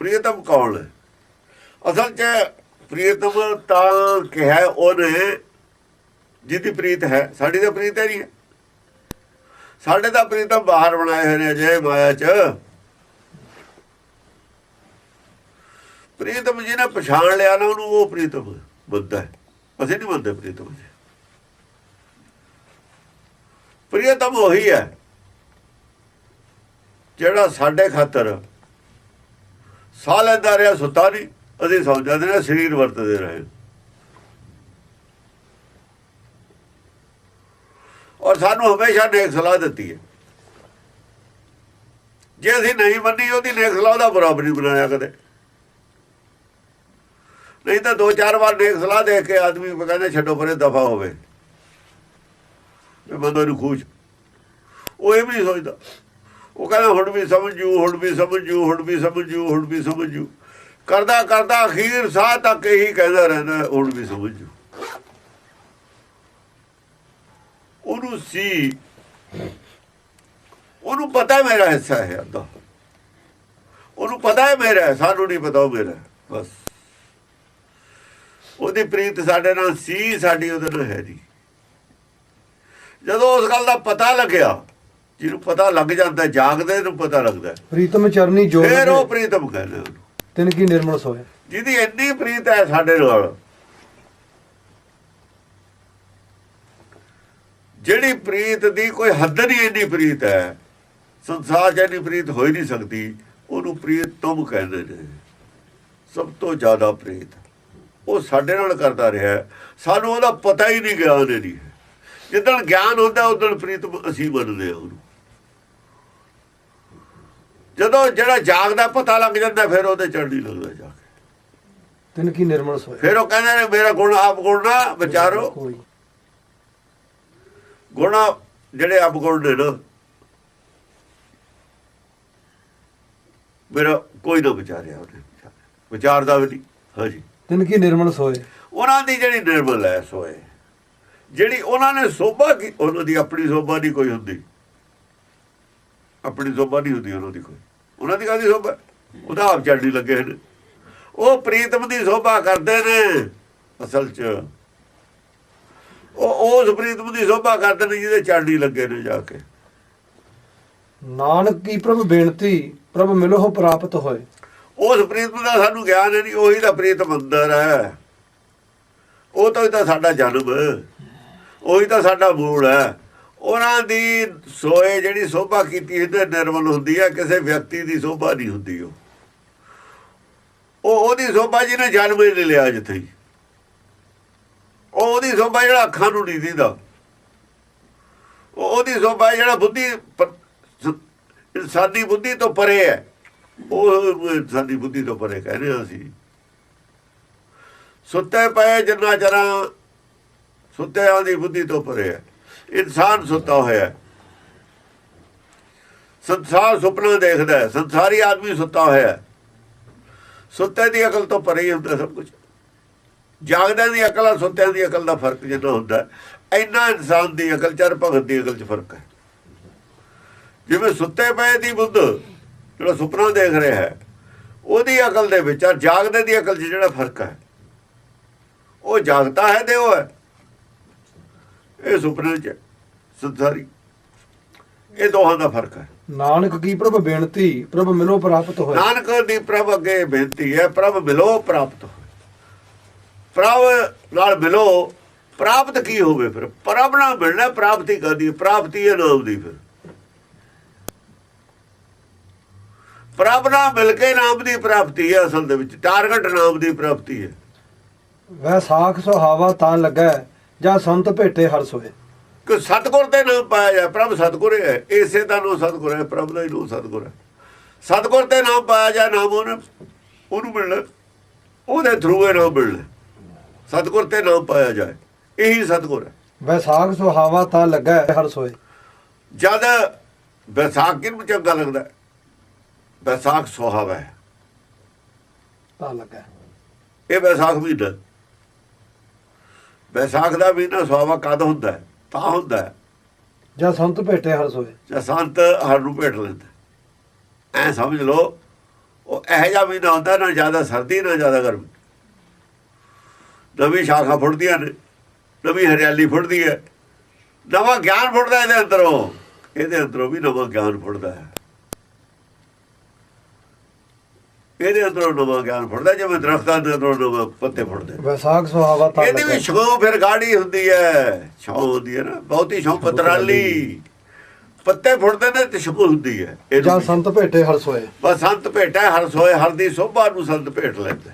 ਪ੍ਰੀਤਮ ਕੌਣ ਹੈ? ਅਸਲ 'ਚ ਪ੍ਰੀਤਮ ਤਾਂ ਕਿਹਾ ਉਹਨੇ ਜਿਹਦੀ ਪ੍ਰੀਤ ਹੈ, ਸਾਡੀ ਤਾਂ ਪ੍ਰੀਤ ਹੈ ਨਹੀਂ ਹੈ। ਸਾਡੇ ਤਾਂ ਪ੍ਰੀਤਮ ਬਾਹਰ ਬਣਾਏ ਹੋਏ ਨੇ ਅਜੇ ਮਾਇਆ 'ਚ। ਪ੍ਰੀਤਮ ਜਿਹਨੇ ਪਛਾਣ ਲਿਆ ਨਾ ਉਹਨੂੰ, ਉਹ ਪ੍ਰੀਤਮ ਬੰਦਾ ਅਸੀਂ ਨਹੀਂ ਮੰਨਦੇ ਪ੍ਰੀਤਮ ਜੀ। ਪ੍ਰੀਤਮ ਉਹੀ ਹੈ ਜਿਹੜਾ ਸਾਡੇ ਖਾਤਰ ਸਾਹ ਲੈਂਦਾ ਰਿਹਾ, ਸੁੱਤਾ ਨਹੀਂ। ਅਸੀਂ ਸਮਝਦੇ ਨੇ ਸਰੀਰ ਵਰਤਦੇ ਰਹੇ। ਔਰ ਸਾਨੂੰ ਹਮੇਸ਼ਾ ਨੇਕ ਸਲਾਹ ਦਿੱਤੀ ਹੈ। ਜੇ ਅਸੀਂ ਨਹੀਂ ਮੰਨੀ, ਉਹਦੀ ਨੇਕ ਸਲਾਹ ਦਾ ਬਰਾਬਰ ਨਹੀਂ ਬਣਾਇਆ ਕਦੇ। ਨਹੀਂ ਤਾਂ ਦੋ ਚਾਰ ਵਾਰ ਨੇਕ ਸਲਾਹ ਦੇ ਕੇ ਆਦਮੀ ਕਹਿੰਦਾ, ਛੱਡੋ ਪਰੇ, ਦਫਾ ਹੋਵੇ। ਇਹ ਬੰਦੇ ਨੂੰ ਖੁਸ਼ ਉਹ ਇਹ ਵੀ ਨਹੀਂ ਸੋਚਦਾ। ਉਹ ਕਹਿੰਦਾ ਹੁਣ ਵੀ ਸਮਝੂ, ਹੁਣ ਵੀ ਸਮਝੂ, ਹੁਣ ਵੀ ਸਮਝੂ, ਹੁਣ ਵੀ ਸਮਝੂ। ਕਰਦਾ ਕਰਦਾ ਅਖੀਰ ਸਾਹ ਤੱਕ ਇਹੀ ਕਹਿੰਦਾ ਰਹਿੰਦਾ, ਹੁਣ ਵੀ ਸਮਝੂ। ਉਹਨੂੰ ਸੀ, ਉਹਨੂੰ ਪਤਾ ਮੇਰਾ ਹਿੱਸਾ ਹੈ ਅੱਧਾ। ਉਹਨੂੰ ਪਤਾ ਹੈ ਮੇਰਾ ਸਾਨੂੰ ਨਹੀਂ ਪਤਾ ਉਹ ਮੇਰਾ ਬਸ। ਉਹਦੀ ਪ੍ਰੀਤ ਸਾਡੇ ਨਾਲ ਸੀ, ਸਾਡੀ ਉਹਦੇ ਨਾਲ ਹੈ ਨਹੀਂ। ਜਦੋਂ ਉਸ ਗੱਲ ਦਾ ਪਤਾ ਲੱਗਿਆ ਜਿਹਨੂੰ ਪਤਾ ਲੱਗ ਜਾਂਦਾ ਜਾਗਦੇ ਨੂੰ ਪਤਾ ਲੱਗਦਾ। ਪ੍ਰੀਤਮ ਚਰਨੀ ਜੋਗ ਫਿਰ ਉਹ ਪ੍ਰੀਤਮ ਕਹਿੰਦੇ ਉਹਨੂੰ। ਤਿਨ ਕੀ ਨਿਰਮਲ ਸੋਏ ਜਿਹਦੀ ਇੰਨੀ ਪ੍ਰੀਤ ਹੈ ਸਾਡੇ ਨਾਲ। ਜਿਹੜੀ ਪ੍ਰੀਤ ਦੀ ਕੋਈ ਹੱਦ ਨਹੀਂ ਇੰਨੀ ਪ੍ਰੀਤ ਹੈ ਸੰਸਾਰ 'ਚ ਇੰਨੀ ਪ੍ਰੀਤ ਹੋ ਹੀ ਨਹੀਂ ਸਕਦੀ ਉਹਨੂੰ ਪ੍ਰੀਤ ਤੁਮ ਕਹਿੰਦੇ ਨੇ। ਸਭ ਤੋਂ ਜ਼ਿਆਦਾ ਪ੍ਰੀਤ। ਉਹ ਸਾਡੇ ਨਾਲ ਕਰਦਾ ਰਿਹਾ। ਸਾਨੂੰ ਉਹਦਾ ਪਤਾ ਹੀ ਨਹੀਂ ਹੀ ਨਹੀਂ ਹੈ। ਜਿੱਦਣ ਗਿਆਨ ਹੁੰਦਾ ਉਦੋਂ ਪ੍ਰੀਤ ਅਸੀਂ ਮੰਨਦੇ ਹਾਂ ਉਹਨੂੰ। ਜਦੋਂ ਜਿਹੜਾ ਜਾਗਦਾ ਪਤਾ ਲੱਗ ਜਾਂਦਾ ਫਿਰ ਉਹਦੇ ਚੜ੍ਹਨੀ ਲੱਗਦਾ ਜਾ ਕੇ ਤਿਨ ਕੀ ਨਿਰਮਲ ਸੋਏ ਫਿਰ ਉਹ ਕਹਿੰਦੇ ਨੇ ਮੇਰਾ ਗੁਣ ਆਪ ਗੁਣ ਨਾ ਵਿਚਾਰੋ। ਗੁਣ ਜਿਹੜੇ ਆਪ ਗੁਣ ਨੇ ਨਾ ਮੇਰਾ ਕੋਈ ਨਾ ਵਿਚਾਰਿਆ ਉਹਨੇ। ਵਿਚਾਰਦਾ ਵੀ ਨਹੀਂ। ਹਾਂਜੀ। ਤਿਨ ਕੀ ਨਿਰਮਲ ਸੋਏ। ਉਹਨਾਂ ਦੀ ਜਿਹੜੀ ਨਿਰਮਲ ਹੈ ਸੋਏ। ਜਿਹੜੀ ਉਹਨਾਂ ਨੇ ਸੋਭਾ ਕੀ ਉਹਨਾਂ ਦੀ ਆਪਣੀ ਸੋਭਾ ਨਹੀਂ ਕੋਈ ਹੁੰਦੀ। ਆਪਣੀ ਸੋਭਾ ਨਹੀਂ ਹੁੰਦੀ ਉਹਨਾਂ ਦੀ ਕੋਈ। ਉਹਨਾਂ ਦੀ ਕਾਹਦੀ ਸੋਭਾ ਉਹਦਾ ਆਪ ਚੜ੍ਹਨੀ ਲੱਗੇ ਨੇ ਉਹ ਪ੍ਰੀਤਮ ਦੀ ਸੋਭਾ ਕਰਦੇ ਨੇ ਅਸਲ 'ਚ। ਉਹ ਉਸ ਪ੍ਰੀਤਮ ਦੀ ਸੋਭਾ ਕਰਦੇ ਨੇ ਜਿਹਦੇ ਚੜ੍ਹਨੀ ਲੱਗੇ ਨੇ ਜਾ ਕੇ। ਨਾਨਕ ਕੀ ਪ੍ਰਭ ਬੇਨਤੀ ਪ੍ਰਭ ਮਿਲੋ ਪ੍ਰਾਪਤ ਹੋਏ। ਉਸ ਪ੍ਰੀਤਮ ਦਾ ਸਾਨੂੰ ਗਿਆਨ ਹੈ ਨਹੀਂ ਉਹੀ ਤਾਂ ਪ੍ਰੀਤਮ ਅੰਦਰ ਹੈ। ਉਹ ਤੋਂ ਹੀ ਤਾਂ ਸਾਡਾ ਜਨਮ ਹੈ। ਉਹੀ ਤਾਂ ਸਾਡਾ ਮੂਲ ਹੈ। ਉਹਨਾਂ ਦੀ ਸੋਏ ਜਿਹੜੀ ਸੋਭਾ ਕੀਤੀ ਹੁੰਦੀ ਨਿਰਮਲ ਹੁੰਦੀ ਹੈ ਕਿਸੇ ਵਿਅਕਤੀ ਦੀ ਸੋਭਾ ਨਹੀਂ ਹੁੰਦੀ ਉਹ। ਉਹ ਉਹਦੀ ਸੋਭਾ ਜਿਹਨੇ ਜਨਮ ਹੀ ਨਹੀਂ ਲਿਆ ਜਿੱਥੇ। ਉਹ ਉਹਦੀ ਸੋਭਾ ਜਿਹੜਾ ਅੱਖਾਂ ਨੂੰ ਨਹੀਂ ਦਿੰਦਾ। ਉਹ ਉਹਦੀ ਸੋਭਾ ਜਿਹੜਾ ਬੁੱਧੀ ਇਨਸਾਨੀ ਬੁੱਧੀ ਤੋਂ ਪਰੇ ਹੈ। ਉਹ ਇਨਸਾਨੀ ਬੁੱਧੀ ਤੋਂ ਪਰੇ ਕਹਿੰਦੇ ਹਾਂ ਅਸੀਂ। ਸੁੱਤੇ ਪਏ ਜਿੰਨਾ ਚਰਾਂ ਸੁੱਤਿਆਂ ਦੀ ਬੁੱਧੀ ਤੋਂ ਪਰੇ ਹੈ। ਇਨਸਾਨ ਸੁੱਤਾ ਹੋਇਆ ਹੈ। ਸੰਸਾਰ ਸੁਪਨਾ ਦੇਖਦਾ ਹੈ, ਸੰਸਾਰੀ ਆਦਮੀ ਸੁੱਤਾ ਹੋਇਆ ਹੈ। ਸੁੱਤੇ ਦੀ ਅਕਲ ਤੋਂ ਪਰੇ ਹੀ ਹੁੰਦਾ ਸਭ ਕੁਝ। ਜਾਗਦਿਆਂ ਦੀ ਅਕਲ ਆ, ਸੁੱਤਿਆਂ ਦੀ ਅਕਲ ਦਾ ਫ਼ਰਕ ਜਿੰਨਾ ਹੁੰਦਾ ਇੰਨਾ ਇਨਸਾਨ ਦੀ ਅਕਲ ਚਰ ਭਗਤ ਦੀ ਅਕਲ 'ਚ ਫ਼ਰਕ ਹੈ। ਜਿਵੇਂ ਸੁੱਤੇ ਪਏ ਦੀ ਬੁੱਧ ਜਿਹੜਾ ਸੁਪਨਾ ਦੇਖ ਰਿਹਾ ਹੈ, ਉਹਦੀ ਅਕਲ ਦੇ ਵਿੱਚ ਔਰ ਜਾਗਦੇ ਦੀ ਅਕਲ 'ਚ ਜਿਹੜਾ ਫ਼ਰਕ ਹੈ। ਉਹ ਜਾਗਦਾ ਹੈ ਤੇ ਉਹ ਹੈ। ਇਹ ਸੁਪਨੇ 'ਚ ਸੰਸਾਰੀ। ਇਹ ਦੋਹਾਂ ਦਾ ਫ਼ਰਕ ਹੈ। ਨਾਨਕ ਕੀ ਪ੍ਰਭ ਬੇਨਤੀ? ਪ੍ਰਭ ਮਿਲੋ ਪ੍ਰਾਪਤ ਹੋਏ। ਨਾਨਕ ਦੀ ਪ੍ਰਭ ਅੱਗੇ ਬੇਨਤੀ ਹੈ ਪ੍ਰਭ ਮਿਲੋ ਪ੍ਰਾਪਤ ਹੋਏ। ਪ੍ਰਭ ਨਾਲ ਮਿਲੋ ਪ੍ਰਾਪਤ ਕੀ ਹੋਵੇ ਫਿਰ? ਪ੍ਰਭ ਨਾਲ ਮਿਲਣਾ ਪ੍ਰਾਪਤੀ ਕਰਦੀ ਪ੍ਰਾਪਤੀ ਹੈ ਨਾਮ ਦੀ ਫਿਰ। ਪ੍ਰਭ ਨਾਲ ਮਿਲ ਕੇ ਨਾਮ ਦੀ ਪ੍ਰਾਪਤੀ ਹੈ ਅਸਲ ਦੇ ਵਿੱਚ। ਟਾਰਗੇਟ ਨਾਮ ਦੀ ਪ੍ਰਾਪਤੀ ਹੈ। ਵੈ ਸਾਖ ਸੁਹਾਵਾ ਤਾਂ ਲੱਗਾ ਜਾਂ ਸੰਤ ਭੇਟੇ ਹਰ ਸੋਏ। ਕਿ ਸਤਗੁਰ ਦੇ ਨਾਮ ਪਾਇਆ ਜਾਏ ਪ੍ਰਭ ਸਤਗੁਰ ਹੈ ਇਸੇ ਦਾ ਨਾਮ ਸਤਗੁਰ ਹੈ ਪ੍ਰਭ ਦਾ ਹੀ ਨਾਮ ਸਤਗੁਰ ਹੈ। ਸਤਗੁਰ ਦੇ ਨਾਮ ਪਾਇਆ ਜਾਏ ਨਾਮ ਉਹਨੇ ਉਹਨੂੰ ਮਿਲਣਾ ਉਹਦੇ ਥਰੂ ਇਹ ਨਾਮ ਮਿਲਣਾ। ਸਤਗੁਰ ਤੇ ਨਾਮ ਪਾਇਆ ਜਾਏ ਇਹੀ ਸਤਗੁਰ ਹੈ। ਵੈ ਸਾਖ ਸੁਹਾਵਾ ਤਾਂ ਲੱਗਾ ਹਰ ਸੋਏ। ਜਦ ਵਿਸਾਖ ਕਿਨੂੰ ਚੰਗਾ ਲੱਗਦਾ? ਵਿਸਾਖ ਸੁਹਾਵਾ ਹੈ। ਤਾਂ ਲੱਗਾ ਇਹ ਵਿਸਾਖ ਮਹੀਨਾ ਵਿਸਾਖ ਦਾ ਮਹੀਨਾ ਸੁਹਾਵਾ ਕਦ ਹੁੰਦਾ? ਤਾਂ ਹੁੰਦਾ। ਜਾਂ ਸੰਤ ਭੇਟੇ ਹਰ ਸੋਏ। ਜਾਂ ਸੰਤ ਹਰ ਨੂੰ ਭੇਟ ਲੈਂਦਾ। ਐ ਸਮਝ ਲਓ ਉਹ ਇਹੋ ਜਿਹਾ ਮਹੀਨਾ ਹੁੰਦਾ ਨਾ ਜ਼ਿਆਦਾ ਸਰਦੀ ਨਾ ਜ਼ਿਆਦਾ ਗਰਮੀ। ਨਵੀਂ ਸ਼ਾਖਾ ਫੁੱਟਦੀਆਂ ਨੇ ਨਵੀਂ ਹਰਿਆਲੀ ਫੁੱਟਦੀ ਹੈ। ਨਵਾਂ ਗਿਆਨ ਫੁੱਟਦਾ ਇਹਦੇ ਅੰਦਰੋਂ। ਇਹਦੇ ਅੰਦਰੋਂ ਵੀ ਨਵਾਂ ਗਿਆਨ ਫੁੱਟਦਾ ਹੈ। ਇਹਦੇ ਅੰਦਰੋਂ ਨਵਾਂ ਗਿਆਨ ਫੁੱਟਦਾ ਜਿਵੇਂ ਦਰਖਤਾਂ ਦੇ ਅੰਦਰੋਂ ਨਵੇਂ ਪੱਤੇ ਫੁੱਟਦੇ। ਵਿਸਾਖ ਸੁਹਾਵਾ ਤਾਂ ਇਹਦੀ ਵੀ ਛਾਂ ਫਿਰ ਗਾੜੀ ਹੁੰਦੀ ਹੈ ਛਾਂ ਹੁੰਦੀ ਹੈ ਨਾ ਬਹੁਤੀ ਛਾਂ ਪਤਰਾਲੀ। ਪੱਤੇ ਫੁੱਟਦੇ ਨੇ ਤੇ ਛਾਂ ਹੁੰਦੀ ਹੈ ਜਾਂ। ਸੰਤ ਭੇਟੇ ਹਰਸੋਏ। ਬਸ ਸੰਤ ਭੇਟਾ ਹਰ ਸੋਏ ਹਰ ਦੀ ਸੋਭਾ ਨੂੰ ਸੰਤ ਭੇਟ ਲੈਂਦਾ।